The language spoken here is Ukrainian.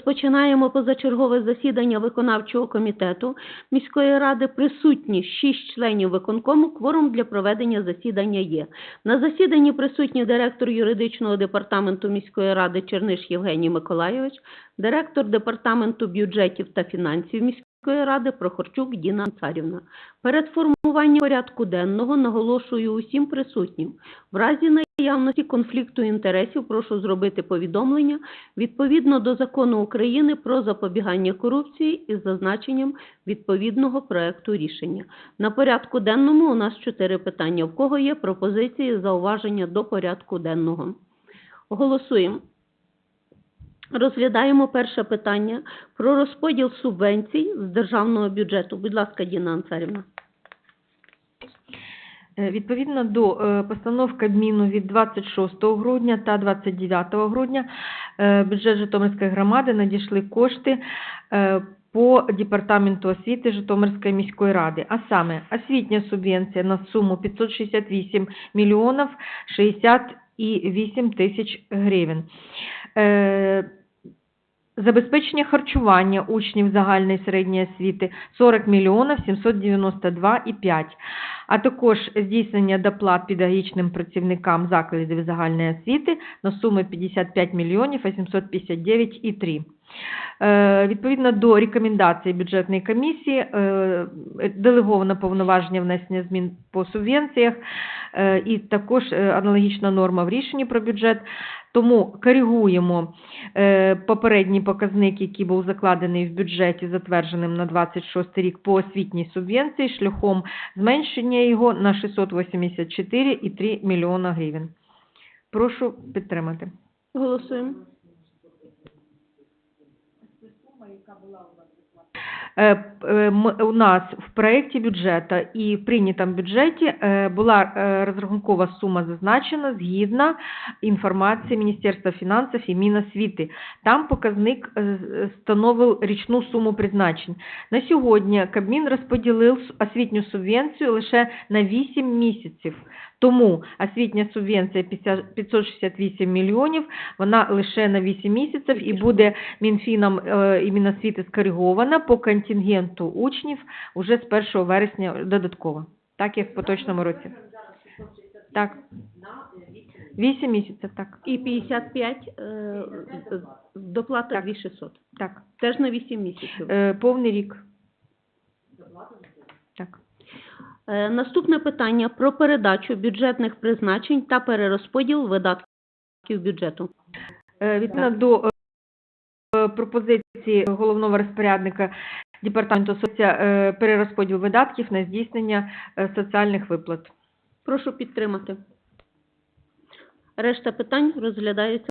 Розпочинаємо позачергове засідання виконавчого комітету міської ради. Присутні шість членів виконкому. Кворум для проведення засідання є. На засіданні присутні директор юридичного департаменту міської ради Черниш Євгеній Миколайович, директор департаменту бюджетів та фінансів міської ради Прохорчук Діна Царівна. Перед формуванням порядку денного наголошую усім присутнім. В разі наявності конфлікту інтересів прошу зробити повідомлення відповідно до Закону України про запобігання корупції із зазначенням відповідного проекту рішення. На порядку денному у нас чотири питання. В кого є пропозиції, зауваження до порядку денного? Голосуємо. Розглядаємо перше питання про розподіл субвенцій з державного бюджету. Будь ласка, Діна Анцарівна. Е, Відповідно до е, постанов Кабміну від 26 грудня та 29 грудня е, бюджет Житомирської громади надійшли кошти по департаменту освіти Житомирської міської ради, а саме освітня субвенція на суму 568 мільйонів 68 тисяч гривень. Забезпечення харчування учнів загальної середньої освіти 40 мільйонів 792,5 а також здійснення доплат педагогічним працівникам закладів загальної освіти на суму 55 мільйонів 859,3. Е, Відповідно до рекомендацій бюджетної комісії, е, делеговано повноваження внесення змін по субвенціях е, і також аналогічна норма в рішенні про бюджет. Тому коригуємо е, попередній показник, який був закладений в бюджеті, затвердженим на 26 рік по освітній субвенції, шляхом зменшення його на 684,3 мільйона гривень. Прошу підтримати. Голосуємо. Е, п- е, м- У нас в проєкті бюджету і в прийнятому бюджеті е, була е, розрахункова сума зазначена згідно інформації Міністерства фінансів і Міносвіти. Там показник е, становив річну суму призначень. На сьогодні Кабмін розподілив освітню субвенцію лише на 8 місяців. Тому освітня субвенція 50 568 мільйонів, вона лише на 8 місяців і буде Мінфіном е, і Міносвіти скоригована по контингенту учнів уже з 1 вересня додатково, так як в поточному році. Так. 8 місяців, так. І 55 е, доплата Так. 2600. Так. Теж на 8 місяців. Е, повний рік. Так. Е, Наступне питання про передачу бюджетних призначень та перерозподіл видатків бюджету. Е, Відповідно до е, пропозиції головного розпорядника департаменту соція е, перерозподіл видатків на здійснення е, соціальних виплат. Прошу підтримати. Решта питань розглядається